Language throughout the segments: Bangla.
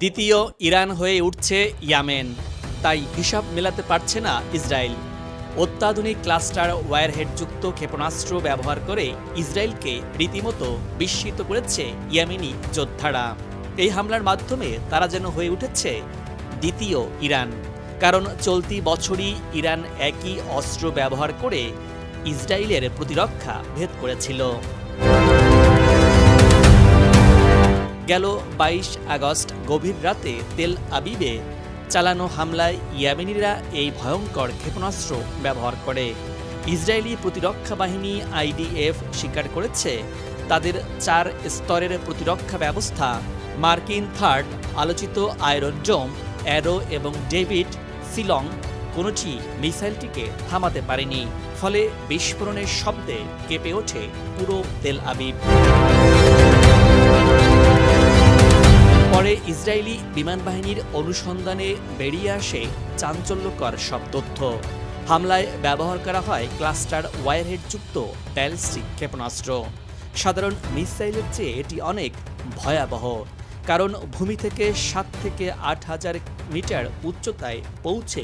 দ্বিতীয় ইরান হয়ে উঠছে ইয়ামেন। তাই হিসাব মেলাতে পারছে না ইসরায়েল। অত্যাধুনিক ক্লাস্টার ওয়ারহেডযুক্ত ক্ষেপণাস্ত্র ব্যবহার করে ইসরায়েলকে রীতিমতো বিস্মিত করেছে ইয়ামেনি যোদ্ধারা। এই হামলার মাধ্যমে তারা যেন হয়ে উঠেছে দ্বিতীয় ইরান। কারণ চলতি বছরই ইরান একই অস্ত্র ব্যবহার করে ইসরায়েলের প্রতিরক্ষা ভেদ করেছিল। গেল বাইশ আগস্ট গভীর রাতে তেল আবিবে চালানো হামলায় ইয়ামেনিরা এই ভয়ঙ্কর ক্ষেপণাস্ত্র ব্যবহার করে। ইসরায়েলি প্রতিরক্ষা বাহিনী আইডিএফ স্বীকার করেছে, তাদের চার স্তরের প্রতিরক্ষা ব্যবস্থা, মার্কিন থার্ড, আলোচিত আয়রন ডোম, অ্যারো এবং ডেভিড সিলং, কোনোটি মিসাইলটিকে থামাতে পারেনি, ফলে বিস্ফোরণের শব্দে কেঁপে ওঠে পুরো তেল আবিব। পরে ইসরায়েলি বিমান বাহিনীর অনুসন্ধানে বেরিয়ে আসে চাঞ্চল্যকর সব তথ্য। হামলায় ব্যবহার করা হয় ক্লাস্টার ওয়ারহেডযুক্ত ব্যালিস্টিক ক্ষেপণাস্ত্র। সাধারণ মিসাইলের চেয়ে এটি অনেক ভয়াবহ, কারণ ভূমি থেকে সাত থেকে আট হাজার মিটার উচ্চতায় পৌঁছে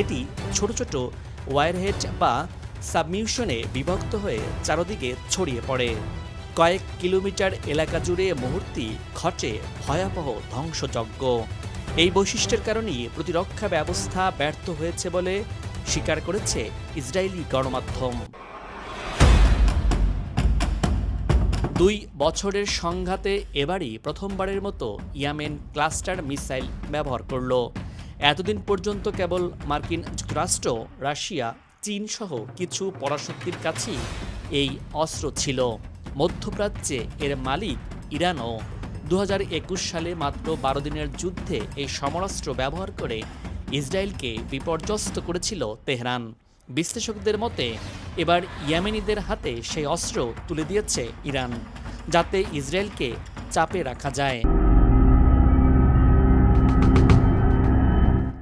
এটি ছোট ছোট ওয়ারহেড বা সাবমিউশনে বিভক্ত হয়ে চারদিকে ছড়িয়ে পড়ে। কয়েক কিলোমিটার এলাকা জুড়ে মুহূর্তে ঘটে ভয়াবহ ধ্বংসযজ্ঞ। এই বৈশিষ্ট্যের কারণেই প্রতিরক্ষা ব্যবস্থা ব্যর্থ হয়েছে বলে স্বীকার করেছে ইসরায়েলি গণমাধ্যম। দুই বছরের সংঘাতে এবারই প্রথমবারের মতো ইয়ামেন ক্লাস্টার মিসাইল ব্যবহার করল। এতদিন পর্যন্ত কেবল মার্কিন যুক্তরাষ্ট্র, রাশিয়া চীন সহ কিছু পরাশক্তির কাছেই এই অস্ত্র ছিল। মধ্যপ্রাচ্যে এর মালিক ইরানও। দু হাজার একুশ সালে মাত্র বারো দিনের যুদ্ধে এই সমরাস্ত্র ব্যবহার করে ইসরায়েলকে বিপর্যস্ত করেছিল তেহরান। বিশ্লেষকদের মতে, এবার ইয়েমেনিদের হাতে সেই অস্ত্র তুলে দিয়েছে ইরান, যাতে ইসরায়েলকে চাপে রাখা যায়।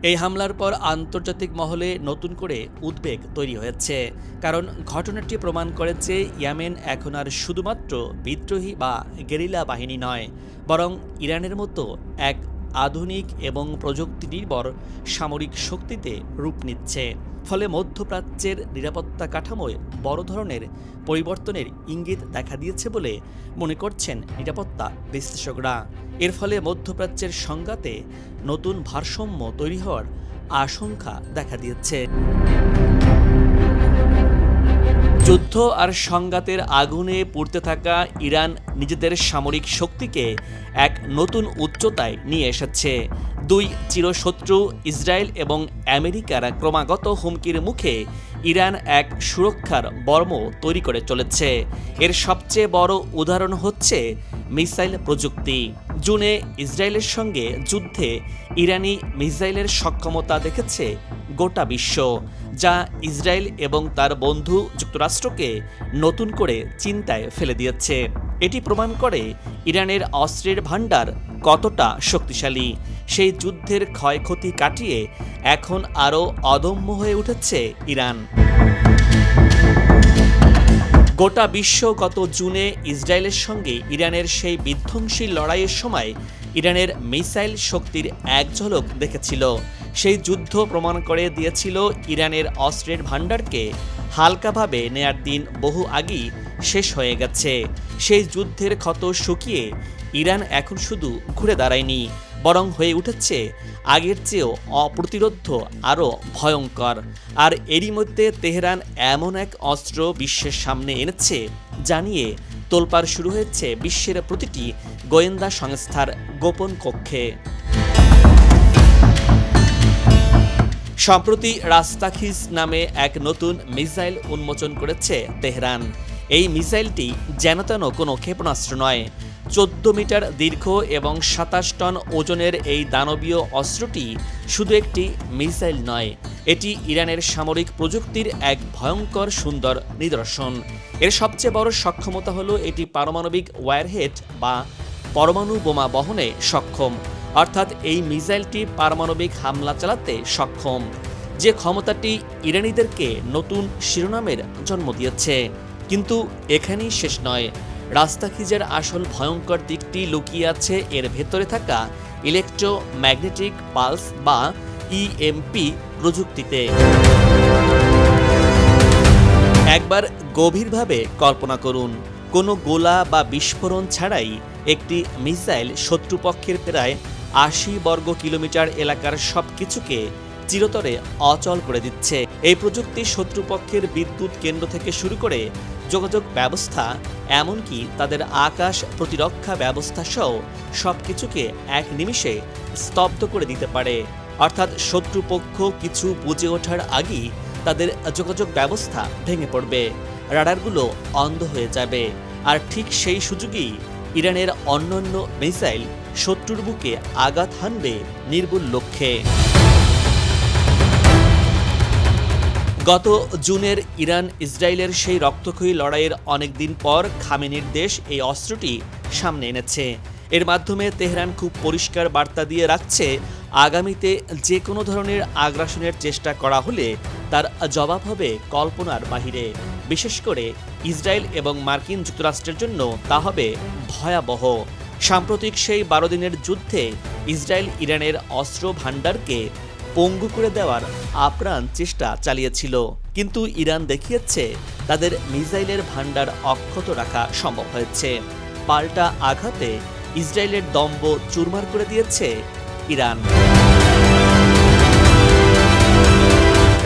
এই হামলার পর আন্তর্জাতিক মহলে নতুন করে উদ্বেগ তৈরি হয়েছে। কারণ ঘটনাটি প্রমাণ করে যে ইয়ামেন এখন আর শুধুমাত্র বিদ্রোহী বা গেরিলা বাহিনী নয়, বরং ইরানের মতো এক আধুনিক এবং প্রযুক্তি নির্ভর সামরিক শক্তিতে রূপ নিচ্ছে। ফলে মধ্যপ্রাচ্যের নিরাপত্তা কাঠামোয় বড় ধরনের পরিবর্তনের ইঙ্গিত দেখা দিয়েছে বলে মনে করছেন নিরাপত্তা বিশ্লেষকরা। এর ফলে মধ্যপ্রাচ্যের সংঘাতে নতুন ভারসাম্য তৈরি হওয়ার আশঙ্কা দেখা দিয়েছে। যুদ্ধ আর সংঘাতের আগুনে পুড়তে থাকা ইরান নিজেদের সামরিক শক্তিকে এক নতুন উচ্চতায় নিয়ে এসেছে। দুই চিরশত্রু ইসরায়েল এবং আমেরিকার ক্রমাগত হুমকির মুখে ইরান এক সুরক্ষার বর্ম তৈরি করে চলেছে। এর সবচেয়ে বড় উদাহরণ হচ্ছে মিসাইল প্রযুক্তি। জুনে ইসরায়েলের সঙ্গে যুদ্ধে ইরানি মিসাইলের সক্ষমতা দেখেছে গোটা বিশ্ব, যা ইসরায়েল এবং তার বন্ধু যুক্তরাষ্ট্রকে নতুন করে চিন্তায় ফেলে দিয়েছে। এটি প্রমাণ করে ইরানের অস্ত্রের ভাণ্ডার কতটা শক্তিশালী। সেই যুদ্ধের ক্ষয়ক্ষতি কাটিয়ে এখন আরও অদম্য হয়ে উঠেছে ইরান। গোটা বিশ্ব গত জুনে ইসরায়েলের সঙ্গে ইরানের সেই বিধ্বংসী লড়াইয়ের সময় ইরানের মিসাইল শক্তির এক ঝলক দেখেছিল। সেই যুদ্ধ প্রমাণ করে দিয়েছিল ইরানের অস্ত্রের ভাণ্ডারকে। হালকাভাবে নেয়ার দিন বহু আগেই শেষ হয়ে গেছে। সেই যুদ্ধের ক্ষত শুকিয়ে ইরান এখন শুধু ঘুরে দাঁড়ায়নি, বরং হয়ে উঠেছে আগের চেয়েও অপ্রতিরোধ্য আরও ভয়ঙ্কর। আর এরই মধ্যে তেহরান এমন এক অস্ত্র বিশ্বের সামনে এনেছে, জানিয়ে তোলপাড় শুরু হয়েছে বিশ্বের প্রতিটি গোয়েন্দা সংস্থার গোপন কক্ষে। সম্প্রতি রাস্তাখিজ নামে এক নতুন মিসাইল উন্মোচন করেছে তেহরান। এই মিসাইলটি যেন তেন কোনো ক্ষেপণাস্ত্র নয়। চোদ্দ মিটার দীর্ঘ এবং সাতাশ টন ওজনের এই দানবীয় অস্ত্রটি শুধু একটি মিসাইল নয়, এটি ইরানের সামরিক প্রযুক্তির এক ভয়ঙ্কর সুন্দর নিদর্শন। এর সবচেয়ে বড় সক্ষমতা হলো এটি পারমাণবিক ওয়ারহেড বা পরমাণু বোমা বহনে সক্ষম। অর্থাৎ এই মিসাইলটি পারমাণবিক হামলা চালাতে সক্ষম, যে ক্ষমতাটি ইরানিদেরকে নতুন শিরোনামের জন্ম দিয়েছে। কিন্তু এখানেই শেষ নয়। রাস্তাখিজের আসল ভয়ঙ্কর দিকটি লুকিয়ে আছে এর ভেতরে থাকা ইলেকট্রোম্যাগনেটিক পালস বা ইএমপি প্রযুক্তিতে। একবার গভীরভাবে কল্পনা করুন, কোনো গোলা বা বিস্ফোরণ ছাড়াই একটি মিসাইল শত্রুপক্ষের প্রায় আশি বর্গ কিলোমিটার এলাকার সব কিছুকে চিরতরে অচল করে দিচ্ছে। এই প্রযুক্তি শত্রুপক্ষের বিদ্যুৎ কেন্দ্র থেকে শুরু করে যোগাযোগ ব্যবস্থা, এমনকি তাদের আকাশ প্রতিরক্ষা ব্যবস্থা সহ সব কিছুকে এক নিমিষে স্তব্ধ করে দিতে পারে। অর্থাৎ শত্রুপক্ষ কিছু বুঝে ওঠার আগেই তাদের যোগাযোগ ব্যবস্থা ভেঙে পড়বে। রাডারগুলো অন্ধ হয়ে যাবে। আর ঠিক সেই সুযোগেই ইরানের অন্যান্য মিসাইল শত্রুর বুকে আঘাত হানবে নির্ভুল লক্ষ্যে। গত জুনের ইরান ইসরায়েলের সেই রক্তক্ষয়ী লড়াইয়ের অনেক দিন পর খামেনির দেশ এই অস্ত্রটি সামনে এনেছে। এর মাধ্যমে তেহরান খুব পরিষ্কার বার্তা দিয়ে রাখছে, আগামীতে যে কোনো ধরনের আগ্রাসনের চেষ্টা করা হলে তার জবাব হবে কল্পনার বাহিরে। বিশেষ করে ইসরায়েল এবং মার্কিন যুক্তরাষ্ট্রের জন্য তা হবে ভয়াবহ। সাম্প্রতিক সেই বারো দিনের যুদ্ধে ইসরায়েল ইরানের অস্ত্র ভাণ্ডারকে পঙ্গু করে দেওয়ার আপ্রাণ চেষ্টা চালিয়েছিল। কিন্তু ইরান দেখিয়েছে তাদের মিসাইলের ভাণ্ডার অক্ষত রাখা সম্ভব হয়েছে। পাল্টা আঘাতে ইসরায়েলের দম্ব চুরমার করে দিয়েছে ইরান।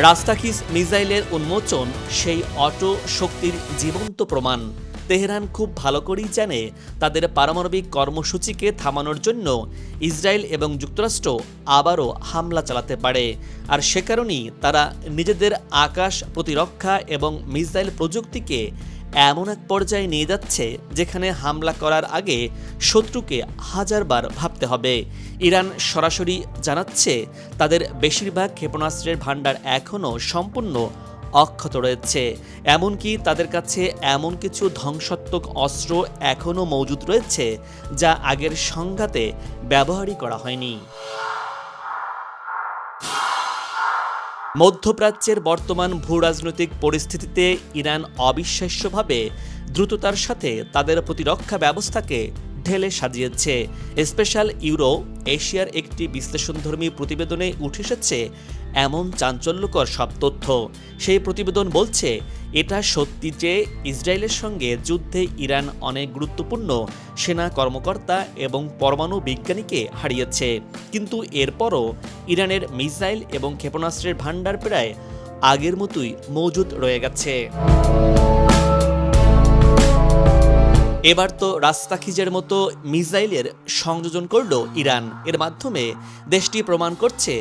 রাস্তাখিস মিসাইলের উন্মোচন সেই অটো শক্তির জীবন্ত প্রমাণ। তেহরান খুব ভালো করেই জানে তাদের পারমাণবিক কর্মসূচিকে থামানোর জন্য ইসরায়েল এবং যুক্তরাষ্ট্র আবারও হামলা চালাতে পারে। আর সে কারণেই তারা নিজেদের আকাশ প্রতিরক্ষা এবং মিসাইল প্রযুক্তিকে এমন এক পর্যায়ে নিয়ে যাচ্ছে যেখানে হামলা করার আগে শত্রুকে হাজারবার ভাবতে হবে। ইরান সরাসরি জানাচ্ছে, তাদের বেশিরভাগ ক্ষেপণাস্ত্রের ভাণ্ডার এখনও সম্পূর্ণ অক্ষত রয়েছে। এমনকি তাদের কাছে এমন কিছু ধ্বংসাত্মক অস্ত্র এখনও মজুদ রয়েছে, যা আগের সংঘাতে ব্যবহারই করা হয়নি। মধ্যপ্রাচ্যের বর্তমান ভূরাজনৈতিক পরিস্থিতিতে ইরান অবিশ্বাস্যভাবে দ্রুততার সাথে তাদের প্রতিরক্ষা ব্যবস্থাকে ঢেলে সাজিয়েছে। স্পেশাল ইউরো, এশিয়ার একটি বিশ্লেষণধর্মী প্রতিবেদনে উঠে এসেছে এমন চাঞ্চল্যকর সব তথ্য। সেই প্রতিবেদন বলছে, এটা সত্যি যে ইসরায়েলের সঙ্গে যুদ্ধে ইরান অনেক গুরুত্বপূর্ণ সেনা কর্মকর্তা এবং পরমাণু বিজ্ঞানীকে হারিয়েছে। কিন্তু এরপরও ইরানের মিসাইল এবং ক্ষেপণাস্ত্রের ভাণ্ডার প্রায় আগের মতোই মজুদ রয়ে গেছে। এবার তো রাস্তাখিজের মতো মিসাইলের সংযোজন করল ইরান। এর মাধ্যমে দেশটি প্রমাণ করছে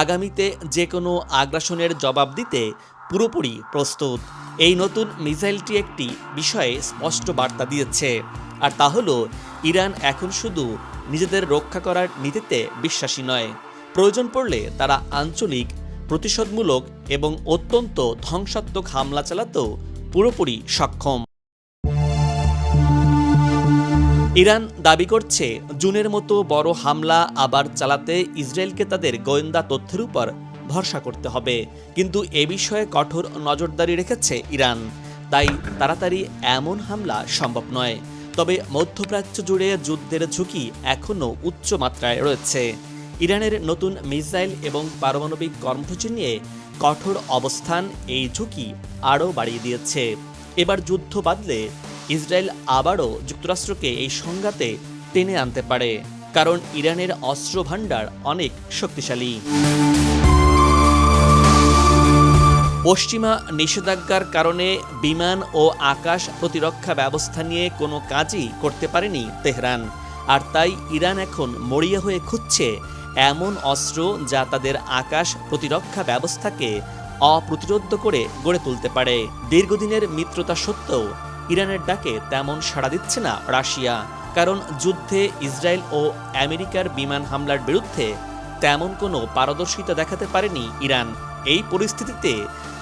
আগামীতে যে কোনো আগ্রাসনের জবাব দিতে পুরোপুরি প্রস্তুত। এই নতুন মিসাইলটি একটি বিষয়ে স্পষ্ট বার্তা দিয়েছে। আর তা হলো, ইরান এখন শুধু নিজেদের রক্ষা করার নীতিতে বিশ্বাসী নয়। প্রয়োজন পড়লে তারা আঞ্চলিক, প্রতিশোধমূলক এবং অত্যন্ত ধ্বংসাত্মক হামলা চালাতেও পুরোপুরি সক্ষম। ইরান দাবি করছে, জুনের মতো বড় হামলা আবার চালাতে ইসরায়েলকে তাদের গোয়েন্দা তথ্যের উপর ভরসা করতে হবে। কিন্তু এ বিষয়ে কঠোর নজরদারি রেখেছে ইরান। তাই তাড়াতাড়ি এমন হামলা সম্ভব নয়। তবে মধ্যপ্রাচ্য জুড়ে যুদ্ধের ঝুঁকি এখনও উচ্চ মাত্রায় রয়েছে। ইরানের নতুন মিসাইল এবং পারমাণবিক কর্মসূচি নিয়ে কঠোর অবস্থান এই ঝুঁকি আরও বাড়িয়ে দিয়েছে। এবার যুদ্ধ বাদলে ইসরায়েল আবারও যুক্তরাষ্ট্রকে এই সংঘাতে টেনে আনতে পারে, কারণ ইরানের অস্ত্র ভাণ্ডার অনেক শক্তিশালী। পশ্চিমা নিষেধাজ্ঞার কারণে বিমান ও আকাশ প্রতিরক্ষা ব্যবস্থা নিয়ে কোনো কাজই করতে পারেনি তেহরান, আর তাই ইরান এখন মরিয়া হয়ে খুঁজছে এমন অস্ত্র যা তাদের আকাশ প্রতিরক্ষা ব্যবস্থাকে অপ্রতিরোধ করে গড়ে তুলতে পারে। দীর্ঘদিনের মিত্রতা সত্ত্বেও ইরানের ডাকে তেমন সাড়া দিচ্ছে না রাশিয়া, কারণ যুদ্ধে ইসরায়েল ও আমেরিকার বিমান হামলার বিরুদ্ধে তেমন কোনো পারদর্শিতা দেখাতে পারেনি ইরান। এই পরিস্থিতিতে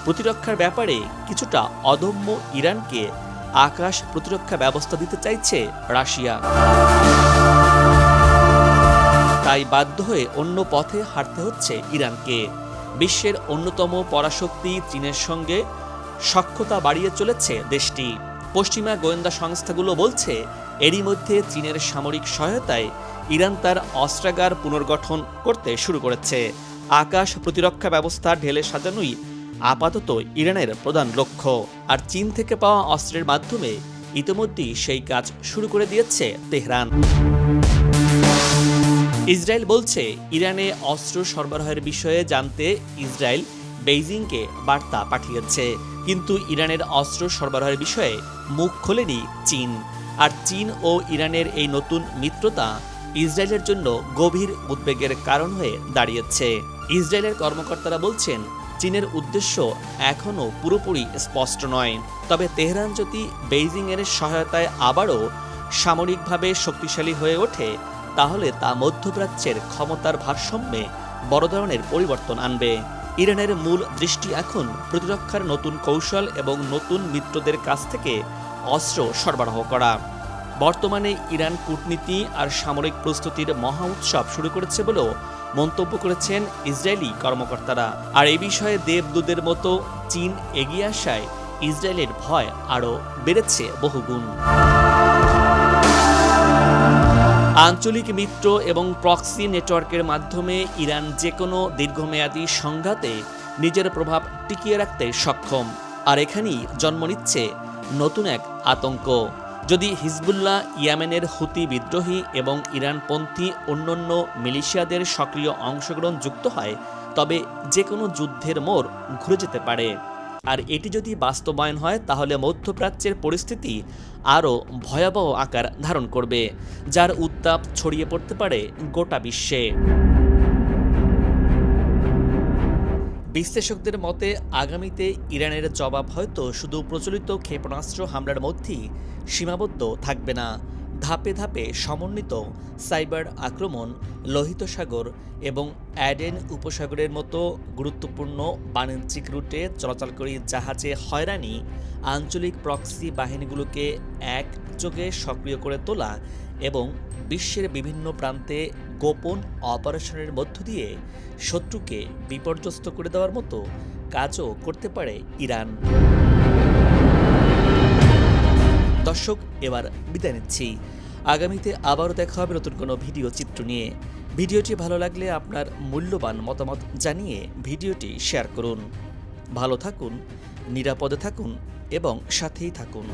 প্রতিরক্ষার ব্যাপারে কিছুটা অদম্য ইরানকে আকাশ প্রতিরক্ষা ব্যবস্থা দিতে চাইছে রাশিয়া। তাই বাধ্য হয়ে অন্য পথে হাঁটতে হচ্ছে ইরানকে। বিশ্বের অন্যতম পরাশক্তি চীনের সঙ্গে সক্ষতা বাড়িয়ে চলেছে দেশটি। পশ্চিমা গোয়েন্দা সংস্থাগুলো বলছে, এরই মধ্যে চীনের সামরিক সহায়তায় ইরান তার অস্ত্রাগার পুনর্গঠন করতে শুরু করেছে। আকাশ প্রতিরক্ষা ব্যবস্থা ঢেলে সাজানোই আপাতত ইরানের প্রধান লক্ষ্য। আর চীন থেকে পাওয়া অস্ত্রের মাধ্যমে ইতিমধ্যেই সেই কাজ শুরু করে দিয়েছে তেহরান। ইসরায়েল বলছে, ইরানে অস্ত্র সরবরাহের বিষয়ে জানতে ইসরায়েল বেইজিংকে বার্তা পাঠিয়েছে। কিন্তু ইরানের অস্ত্র সরবরাহের বিষয়ে মুখ খোলেনি চীন। আর চীন ও ইরানের এই নতুন মিত্রতা ইসরায়েলের জন্য গভীর উদ্বেগের কারণ হয়ে দাঁড়িয়েছে। ইসরায়েলের কর্মকর্তারা বলছেন, চীনের উদ্দেশ্য এখনও পুরোপুরি স্পষ্ট নয়। তবে তেহরান যদি বেইজিংয়ের সহায়তায় আবারও সামরিকভাবে শক্তিশালী হয়ে ওঠে, তাহলে তা মধ্যপ্রাচ্যের ক্ষমতার ভারসাম্যে বড় ধরনের পরিবর্তন আনবে। ইরানের মূল দৃষ্টি এখন প্রতিরক্ষার নতুন কৌশল এবং নতুন মিত্রদের কাছ থেকে অস্ত্র সরবরাহ করা। বর্তমানে ইরান কূটনীতি আর সামরিক প্রস্তুতির মহা উৎসব শুরু করেছে বলেও মন্তব্য করেছেন ইসরায়েলি কর্মকর্তারা। আর এই বিষয়ে দেবদূতের মতো চীন এগিয়ে আসায় ইসরায়েলের ভয় আরও বেড়েছে বহুগুণ। আঞ্চলিক মিত্র এবং প্রক্সি নেটওয়ার্কের মাধ্যমে ইরান যে কোনো দীর্ঘমেয়াদী সংঘাতে নিজের প্রভাব টিকিয়ে রাখতে সক্ষম। আর এখানেই জন্ম নিচ্ছে নতুন এক আতঙ্ক। যদি হিজবুল্লাহ ইয়ামেনের হুতি বিদ্রোহী এবং ইরানপন্থী অন্যান্য মিলিশিয়াদের সক্রিয় অংশগ্রহণ যুক্ত হয়, তবে যে কোনো যুদ্ধের মোড় ঘুরে যেতে পারে। আর এটি যদি বাস্তবায়ন হয়, তাহলে মধ্যপ্রাচ্যের পরিস্থিতি আরও ভয়াবহ আকার ধারণ করবে, যার উত্তাপ ছড়িয়ে পড়তে পারে গোটা বিশ্বে। বিশ্লেষকদের মতে, আগামীতে ইরানের জবাব হয়তো শুধু প্রচলিত ক্ষেপণাস্ত্র হামলার মধ্যেই সীমাবদ্ধ থাকবে না। ধাপে ধাপে সমন্বিত সাইবার আক্রমণ, লোহিত সাগর এবং অ্যাডেন উপসাগরের মতো গুরুত্বপূর্ণ বাণিজ্যিক রুটে চলাচলকারী জাহাজে হয়রানি, আঞ্চলিক প্রক্সি বাহিনীগুলোকে একযোগে সক্রিয় করে তোলা এবং বিশ্বের বিভিন্ন প্রান্তে গোপন অপারেশনের মধ্য দিয়ে শত্রুকে বিপর্যস্ত করে দেওয়ার মতো কাজও করতে পারে ইরান। দর্শক, এবার বিদায় নিচ্ছি। আগামীতে আবারও দেখা হবে নতুন কোনো ভিডিও চিত্র নিয়ে। ভিডিওটি ভালো লাগলে আপনার মূল্যবান মতামত জানিয়ে ভিডিওটি শেয়ার করুন। ভালো থাকুন, নিরাপদে থাকুন এবং সাথেই থাকুন।